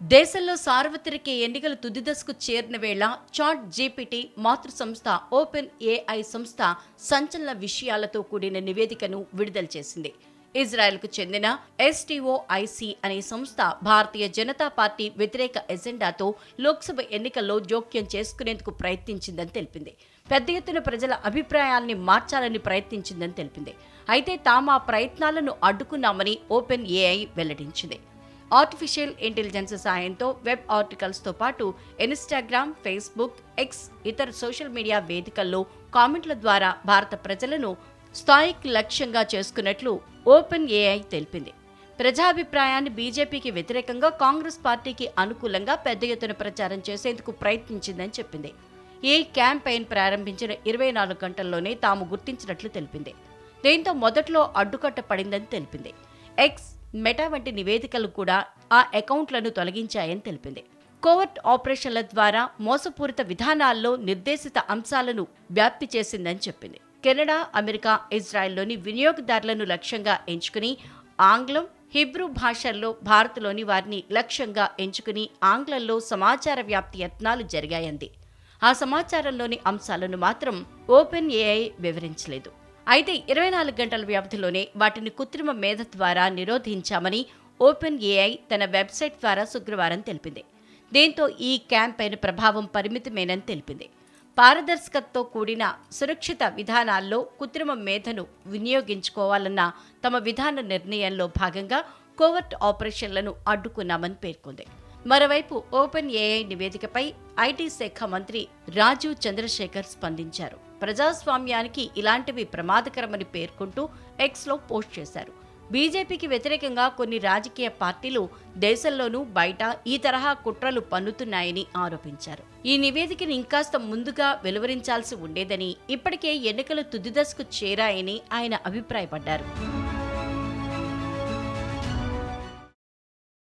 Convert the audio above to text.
దేశంలో సార్వత్రిక ఎన్నికలు తుది దశకు చేరిన వేళ చాట్ జీపీటీ మాతృ సంస్థ ఓపెన్ ఏఐ సంస్థ సంచలన విషయాలతో కూడిన నివేదికను విడుదల చేసింది. ఇజ్రాయెల్కు చెందిన ఎస్టీఓఐసి అనే సంస్థ భారతీయ జనతా పార్టీ వ్యతిరేక ఎజెండాతో లోక్సభ ఎన్నికల్లో జోక్యం చేసుకునేందుకు ప్రయత్నించిందని తెలిపింది. పెద్ద ఎత్తున ప్రజల అభిప్రాయాల్ని మార్చాలని ప్రయత్నించిందని తెలిపింది. అయితే తాము ఆ ప్రయత్నాలను అడ్డుకున్నామని ఓపెన్ ఏఐ వెల్లడించింది. ఆర్టిఫిషియల్ ఇంటెలిజెన్స్ సాయంతో వెబ్ ఆర్టికల్స్తో పాటు ఇన్స్టాగ్రామ్ ఫేస్బుక్ ఎక్స్ ఇతర సోషల్ మీడియా వేదికల్లో కామెంట్ల ద్వారా భారత ప్రజలను స్థాయికి లక్ష్యంగా చేసుకున్నట్లు ఓపెన్ ఏఐ తెలిపింది. ప్రజాభిప్రాయాన్ని బీజేపీకి వ్యతిరేకంగా కాంగ్రెస్ పార్టీకి అనుకూలంగా పెద్ద ఎత్తున ప్రచారం చేసేందుకు ప్రయత్నించిందని చెప్పింది. ఈ క్యాంపెయిన్ ప్రారంభించిన ఇరవై నాలుగు గంటల్లోనే తాము గుర్తించినట్లు తెలిపింది. దీంతో మొదట్లో అడ్డుకట్ట పడిందని తెలిపింది. ఎక్స్ మెటా వంటి నివేదికలు కూడా ఆ అకౌంట్లను తొలగించాయని తెలిపింది. కోవర్ట్ ఆపరేషన్ల ద్వారా మోసపూరిత విధానాల్లో నిర్దేశిత అంశాలను వ్యాప్తి చేసిందని చెప్పింది. కెనడా అమెరికా ఇజ్రాయెల్లోని వినియోగదారులను లక్ష్యంగా ఎంచుకుని ఆంగ్లం హిబ్రూ భాషల్లో భారత్లోని వారిని లక్ష్యంగా ఎంచుకుని ఆంగ్లంలో సమాచార వ్యాప్తి యత్నాలు జరిగాయంది. ఆ సమాచారంలోని అంశాలను మాత్రం ఓపెన్ ఏఐ వివరించలేదు. అయితే ఇరవై నాలుగు గంటల వ్యవధిలోనే వాటిని కృత్రిమ మేధ ద్వారా నిరోధించామని ఓపెన్ ఏఐ తన వెబ్సైట్ ద్వారా శుక్రవారం తెలిపింది. దీంతో ఈ క్యాంపెయిన్ ప్రభావం పరిమితమేనని తెలిపింది. పారదర్శకతతో కూడిన సురక్షిత విధానాల్లో కృత్రిమ మేధను వినియోగించుకోవాలన్న తమ విధాన నిర్ణయంలో భాగంగా కోవర్ట్ ఆపరేషన్లను అడ్డుకున్నామని పేర్కొంది. మరోవైపు ఓపెన్ ఏఐ నివేదికపై ఐటీ శాఖ మంత్రి రాజీవ్ చంద్రశేఖర్ స్పందించారు. ప్రజాస్వామ్యానికి ఇలాంటివి ప్రమాదకరమని పేర్కొంటూ ఎక్స్లో పోస్ట్ చేశారు. బీజేపీకి వ్యతిరేకంగా కొన్ని రాజకీయ పార్టీలు దేశంలోనూ బయట ఈ తరహా కుట్రలు పన్నుతున్నాయని ఆరోపించారు. ఈ నివేదికను ఇంకాస్త ముందుగా వెలువరించాల్సి ఉండేదని ఇప్పటికే ఎన్నికలు తుదిదశకు చేరాయని ఆయన అభిప్రాయపడ్డారు.